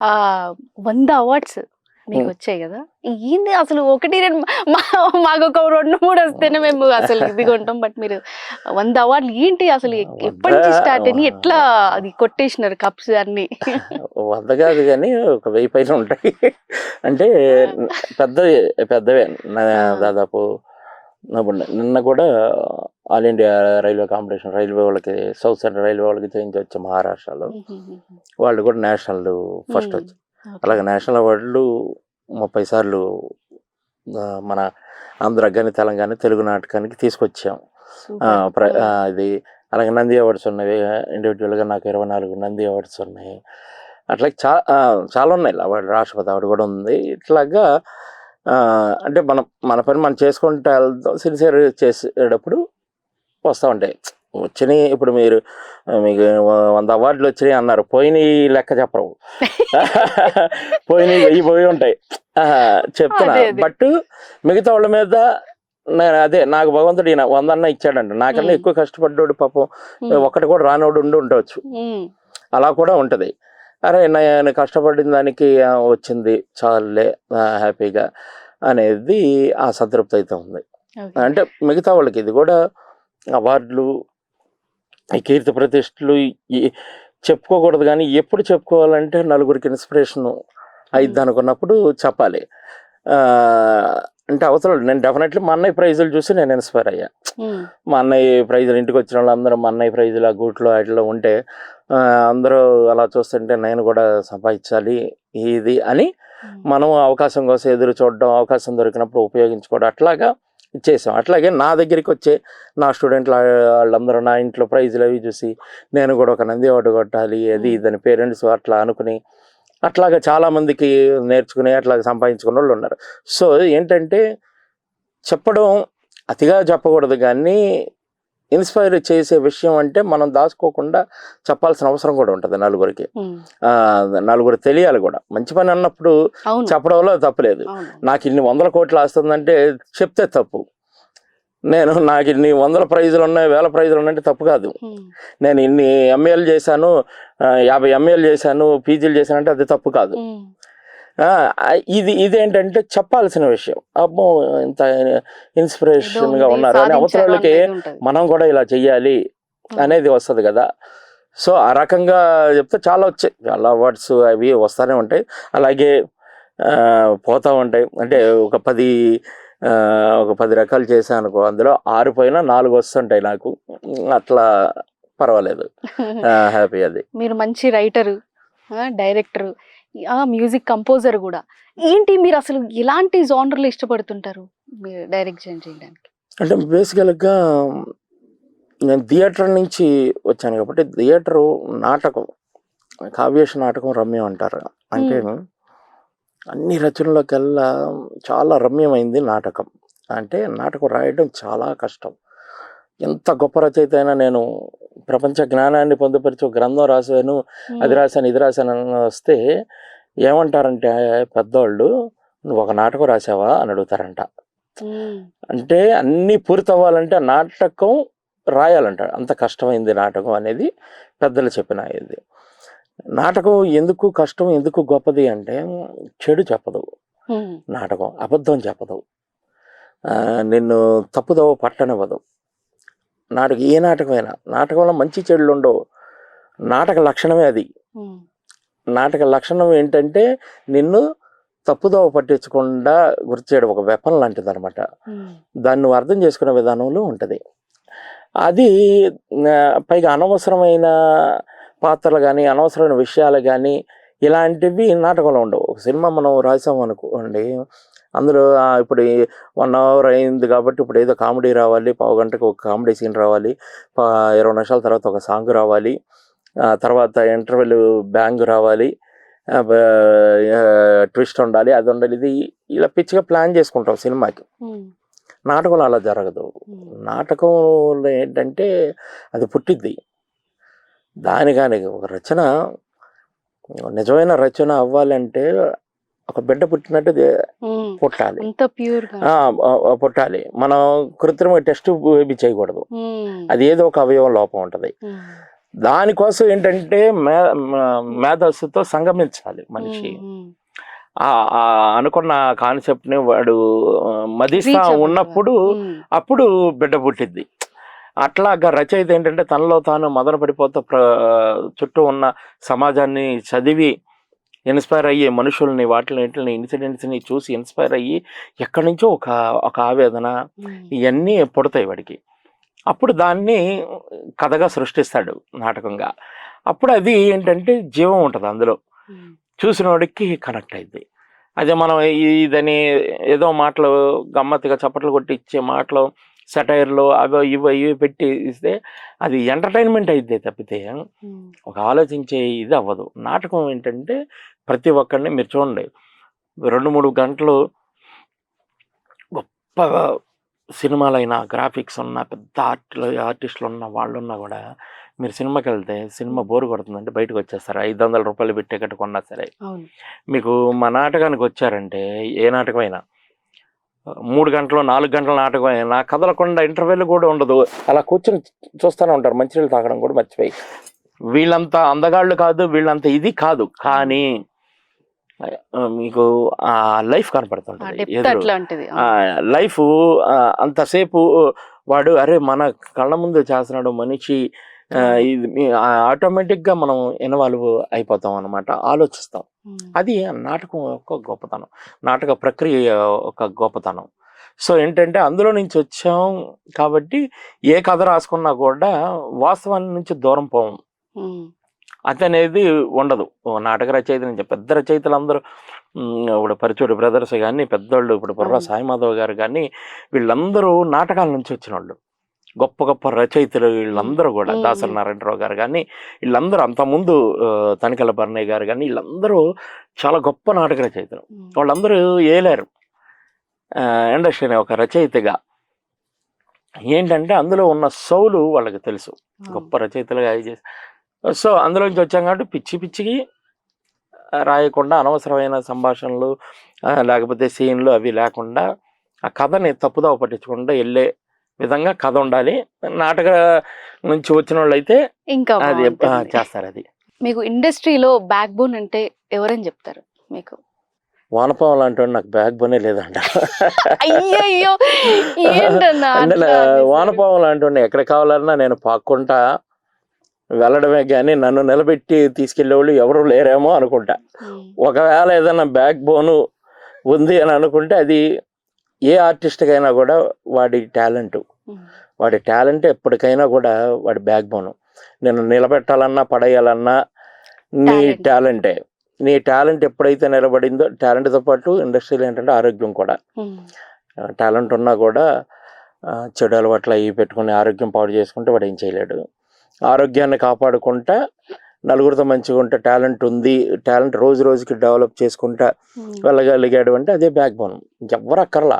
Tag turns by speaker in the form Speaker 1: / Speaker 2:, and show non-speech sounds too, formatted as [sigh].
Speaker 1: ఆ వంద అవార్డ్స్ మీకు. వచ్చాయి కదా? ఏంది అసలు ఒకటి రెండు మాకు ఒక రెండు మూడు వస్తేనే మేము అసలు ఇది కొంటాం బట్ మీరు వంద అవార్డులు ఏంటి అసలు ఎప్పటి నుంచి స్టార్ట్ అని ఎట్లా అది కొట్టేసినారు కప్స్ అన్ని?
Speaker 2: వంద కాదు కానీ ఒక వెయ్యి పైన ఉంటాయి. అంటే పెద్ద పెద్దవే దాదాపు నిన్న కూడా all India railway competition railway వాళ్ళకి సౌత్ సెంట్రల్ రైల్వే వాళ్ళకి చేయించి వచ్చే మహారాష్ట్రలో వాళ్ళు కూడా నేషనల్ ఫస్ట్ వచ్చి. అలాగే నేషనల్ అవార్డులు ముప్పై సార్లు మన ఆంధ్ర కానీ తెలంగాణ తెలుగు నాటకానికి తీసుకొచ్చాం. ఇది అలాగే నంది అవార్డ్స్ ఉన్నాయి. ఇండివిజువల్గా నాకు ఇరవై నాలుగు నంది అవార్డ్స్ ఉన్నాయి. అట్లా చా ఆ, చాలా ఉన్నాయి. అవార్డు రాష్ట్రపతి అవార్డు కూడా ఉంది. ఇట్లాగా అంటే మనం మన పని మనం చేసుకుంటే వెళ్తాం సిన్సియర్ చేసేటప్పుడు వస్తూ ఉంటాయి. వచ్చినాయి ఇప్పుడు మీరు మీకు వంద అవార్డులు వచ్చినాయి అన్నారు పోయినాయి లెక్క చెప్పరు. పోయినాయి వెయ్యి పోయి ఉంటాయి. చెప్తున్నా. బట్ మిగతా వాళ్ళ మీద నేను అదే నాకు భగవంతుడు ఈయన వంద అన్న ఇచ్చాడంట. నాకన్నా. ఎక్కువ కష్టపడ్డాడు పాపం ఒక్కటి కూడా రానోడు ఉండి ఉండవచ్చు. అలా కూడా ఉంటది. అరే నేను కష్టపడిన దానికి వచ్చింది. చాలులే హ్యాపీగా అనేది ఆ సంతృప్తి అయితే ఉంది. అంటే మిగతా వాళ్ళకి ఇది కూడా అవార్డులు ఈ కీర్తి ప్రతిష్టలు చెప్పుకోకూడదు కానీ ఎప్పుడు చెప్పుకోవాలంటే నలుగురికి ఇన్స్పిరేషన్ అయిద్ది అనుకున్నప్పుడు చెప్పాలి. అంటే అవసరం నేను డెఫినెట్లీ మా అన్నయ్య ప్రైజులు చూసి నేను ఇన్స్పైర్ అయ్యా. మా అన్నయ్య ప్రైజులు ఇంటికి వచ్చిన వాళ్ళందరూ మా అన్నయ్య ప్రైజులు ఆ గూట్లో వాటిలో ఉంటే అందరూ అలా చూస్తుంటే నేను కూడా సంపాదించాలి ఇది అని మనం అవకాశం కోసం ఎదురు చూడడం అవకాశం దొరికినప్పుడు ఉపయోగించుకోవడం అట్లాగా చేసాం. అట్లాగే నా దగ్గరికి వచ్చే నా స్టూడెంట్లు వాళ్ళందరూ నా ఇంట్లో ప్రైజులు అవి చూసి నేను కూడా ఒక నంది అవార్డు కొట్టాలి అది ఇదని పేరెంట్స్ అట్లా అనుకుని అట్లాగా చాలా మందికి నేర్చుకుని అట్లాగా సంపాదించుకున్న వాళ్ళు ఉన్నారు. సో ఏంటంటే చెప్పడం అతిగా చెప్పకూడదు కానీ ఇన్స్పైర్ చేసే విషయం అంటే మనం దాచుకోకుండా చెప్పాల్సిన అవసరం కూడా ఉంటుంది నలుగురికి. ఆ, నలుగురు తెలియాలి కూడా. మంచి పని అన్నప్పుడు చెప్పడంలో తప్పులేదు. నాకు ఇన్ని వందల కోట్లు వస్తుందంటే చెప్తే తప్పు. నేను నాకు ఇన్ని వందల ప్రైజులు ఉన్నాయి వేల ప్రైజులు ఉన్నాయంటే తప్పు కాదు. నేను ఇన్ని ఎంఏలు చేశాను యాభై ఎంఏలు చేశాను పీజీలు చేశాను అంటే అది తప్పు కాదు. ఇది ఇదేంటంటే చెప్పాల్సిన విషయం. అబ్బో ఇంత ఇన్స్పిరేషన్
Speaker 1: ఏదో
Speaker 2: గా
Speaker 1: ఉంది,
Speaker 2: ఉన్నారు అని
Speaker 1: ఉంటది.
Speaker 2: మనం కూడా ఇలా చెయ్యాలి అనేది వస్తుంది కదా. సో ఆ రకంగా చెప్తే చాలా వచ్చాయి. చాలా అవార్డ్స్ అవి వస్తూనే ఉంటాయి. అలాగే పోతా ఉంటాయి. అంటే ఒక పది ఒక పది రకాలు చేశాను అనుకో అందులో ఆరు పైన నాలుగు వస్తుంటాయి నాకు. అట్లా పర్వాలేదు. [laughs] హ్యాపీ అది.
Speaker 1: మీరు మంచి రైటరు డైరెక్టర్ మ్యూజిక్ కంపోజర్ కూడా. ఏంటి మీరు అసలు ఎలాంటి జానర్లు ఇష్టపడుతుంటారు? మీరు డైరెక్షన్ చేయడానికి.
Speaker 2: అంటే బేసికల్గా నేను థియేటర్ నుంచి వచ్చాను కాబట్టి థియేటరు నాటకం కావ్యేష నాటకం రమ్యం అంటారు. అంటే అన్ని రచనలకల్లా చాలా రమ్యమైంది నాటకం. అంటే నాటకం రాయడం చాలా కష్టం. ఎంత గొప్ప రచయిత అయినా నేను ప్రపంచ జ్ఞానాన్ని పొందుపరిచి ఒక గ్రంథం రాశాను అది రాశాను ఇది రాశాను అని వస్తే ఏమంటారంటే పెద్దవాళ్ళు నువ్వు ఒక నాటకం రాసావా అని అడుగుతారంట. అంటే అన్ని పూర్తి అవ్వాలంటే ఆ నాటకం రాయాలంట. అంత కష్టమైంది నాటకం అనేది పెద్దలు చెప్పిన ఇది. నాటకం ఎందుకు కష్టం ఎందుకు గొప్పది అంటే చెడు చెప్పదు. నాటకం అబద్ధం చెప్పదు. నిన్ను తప్పుదవ పట్టనివ్వదు. నాటకం ఏ నాటకమైనా. నాటకంలో మంచి చెడులు ఉండవు. నాటక లక్షణమే అది. నాటక లక్షణం ఏంటంటే నిన్ను తప్పుదోవ పట్టించకుండా గుర్తు చేయడం ఒక వెపన్ లాంటిది అనమాట. దాన్ని నువ్వు అర్థం చేసుకునే విధానంలో ఉంటుంది. అది పైగా అనవసరమైన పాత్రలు కానీ అనవసరమైన విషయాలు కానీ ఇలాంటివి నాటకంలో ఉండవు. ఒక సినిమా మనం రాసాం అనుకోండి అందులో ఇప్పుడు వన్ అవర్ అయింది కాబట్టి ఇప్పుడు ఏదో కామెడీ రావాలి పావు గంటకు ఒక కామెడీ సీన్ రావాలి పా- ఇరవై నిమిషాల తర్వాత ఒక సాంగ్ రావాలి తర్వాత ఇంటర్వెల్ బ్యాంగ్ రావాలి ట్విస్ట్ ఉండాలి అది ఉండాలి ఇది ఇలా పిచ్చిగా ప్లాన్ చేసుకుంటాం సినిమాకి
Speaker 1: ఉమ్.
Speaker 2: నాటకంలో అలా జరగదు. నాటకంలో ఏంటంటే అది పుట్టిద్ది దాని కానీ ఒక రచన నిజమైన రచన అవ్వాలంటే ఒక బిడ్డ పుట్టినట్టు. పుట్టాలి. పుట్టాలి. మనం కృత్రిమ టెస్ట్ బేబీ చేయకూడదు. అది ఏదో ఒక అవయవం లోపం ఉంటుంది. దానికోసం ఏంటంటే మే మేధస్సుతో సంగమించాలి మనిషి. అనుకున్న కాన్సెప్ట్ని వాడు మదిస్తా. ఉన్నప్పుడు అప్పుడు బిడ్డ పుట్టిద్ది. అట్లాగా రచయిత ఏంటంటే తనలో తాను మదన పడిపోతూ చుట్టూ ఉన్న సమాజాన్ని చదివి ఇన్స్పైర్ అయ్యే మనుషుల్ని వాటిని ఇన్సిడెంట్స్ని చూసి ఇన్స్పైర్ అయ్యి ఎక్కడి నుంచో ఒక ఒక ఆవేదన ఇవన్నీ పుడతాయి వాడికి. అప్పుడు దాన్ని కథగా సృష్టిస్తాడు నాటకంగా. అప్పుడు అది ఏంటంటే జీవం ఉంటుంది అందులో. చూసిన వాడికి కనెక్ట్ అయింది. అదే మనం ఇదని ఏదో మాటలు గమ్మత్తుగా చప్పట్లు కొట్టి ఇచ్చే మాటలు సెటైర్లు అవో ఇవో ఇవి పెట్టి ఇస్తే అది ఎంటర్టైన్మెంట్ అయితే తప్పితే ఒక ఆలోచించే ఇది అవ్వదు. నాటకం ఏంటంటే ప్రతి ఒక్కరిని మీరు చూడండి. రెండు మూడు గంటలు గొప్ప సినిమాలైన గ్రాఫిక్స్ ఉన్న పెద్ద ఆర్ట్ ఆర్టిస్టులు ఉన్న వాళ్ళు ఉన్నా కూడా మీరు సినిమాకి వెళ్తే సినిమా బోర్ కొడుతుందంటే బయటకు వచ్చేస్తారు. ఐదు వందల రూపాయలు పెట్టి టికెట్ కొన్నా సరే. మీకు మా నాటకానికి వచ్చారంటే ఏ నాటకమైనా మూడు గంటలు నాలుగు గంటల నాటకం అయినా కదలకుండా ఇంటర్వెల్ కూడా ఉండదు. అలా కూర్చొని చూస్తూనే ఉంటారు. మంచినీళ్ళు తాగడం కూడా మర్చిపోయి. వీళ్ళంతా అందగాళ్ళు కాదు వీళ్ళంత ఇది కాదు. కానీ మీకు ఆ లైఫ్ కనపడుతుంటుంది లైఫ్ అంతసేపు వాడు అరే మన కళ్ళ ముందు చేస్తున్నాడు మనిషి ఇది ఆటోమేటిక్గా మనం ఇన్వాల్వ్ అయిపోతాం అనమాట ఆలోచిస్తాం. అది నాటకం యొక్క గొప్పతనం నాటక ప్రక్రియ ఒక గొప్పతనం. సో ఏంటంటే అందులో నుంచి వచ్చాం కాబట్టి ఏ కథ రాసుకున్నా కూడా వాస్తవాన్ని నుంచి దూరం పోవం అనేది ఉండదు. నాటక రచయిత నుంచి పెద్ద రచయితలు అందరూ ఇప్పుడు పరిచూడి బ్రదర్స్ కానీ పెద్దోళ్ళు ఇప్పుడు బుర్ర. సాయిమాధవ్ గారు కానీ వీళ్ళందరూ నాటకాల నుంచి వచ్చిన వాళ్ళు గొప్ప గొప్ప రచయితలు వీళ్ళందరూ కూడా. దాసరి నారాయణరావు గారు కానీ వీళ్ళందరూ అంతకుముందు ఆ, తనికెళ్ళ బర్ణయ్య గారు కానీ వీళ్ళందరూ చాలా గొప్ప నాటక రచయితలు. వాళ్ళందరూ ఏలేరు. ఇండస్ట్రీ ఒక రచయితగా. ఏంటంటే అందులో ఉన్న సౌలు వాళ్ళకి తెలుసు. గొప్ప రచయితలుగా చేసి సో అందులోంచి వచ్చాం కాబట్టి పిచ్చి పిచ్చికి రాయకుండా అనవసరమైన సంభాషణలు లేకపోతే సీన్లు అవి లేకుండా ఆ కథని తప్పుదోవ పట్టించకుండా వెళ్ళే విధంగా కథ ఉండాలి నాటక నుంచి వచ్చిన వాళ్ళు అయితే
Speaker 1: ఇంకా
Speaker 2: అది. చేస్తారు అది
Speaker 1: మీకు ఇండస్ట్రీలో బ్యాక్ బోన్ అంటే ఎవరని చెప్తారు మీకు
Speaker 2: వానపావం లాంటి వాడు నాకు బ్యాక్ బోనే లేదంట? వానపావం లాంటి వాడిని ఎక్కడ కావాలన్నా నేను పాక్కుంటా వెళ్ళడమే కానీ నన్ను నిలబెట్టి తీసుకెళ్ళేవాళ్ళు ఎవరు లేరేమో అనుకుంటా. ఒకవేళ ఏదైనా బ్యాక్ బోను ఉంది అని అనుకుంటే అది ఏ ఆర్టిస్ట్కైనా కూడా వాడి టాలెంట్. వాడి టాలెంట్ ఎప్పటికైనా కూడా వాడి బ్యాక్ బోను. నేను నిలబెట్టాలన్నా పడేయాలన్నా నీ. టాలెంటే. నీ టాలెంట్ ఎప్పుడైతే నిలబడిందో టాలెంట్తో పాటు ఇండస్ట్రీలో ఏంటంటే ఆరోగ్యం కూడా. టాలెంట్ ఉన్నా కూడా చెడు అలవాట్లు అవి పెట్టుకుని ఆరోగ్యం పాడు చేసుకుంటే వాడు ఏం చేయలేడు. ఆరోగ్యాన్ని కాపాడుకుంటా నలుగురితో మంచిగా ఉంటే టాలెంట్ ఉంది టాలెంట్ రోజు రోజుకి డెవలప్ చేసుకుంటా వెళ్ళగలిగాడు అంటే అదే బ్యాక్ బోన్ ఎవరు అక్కర్లా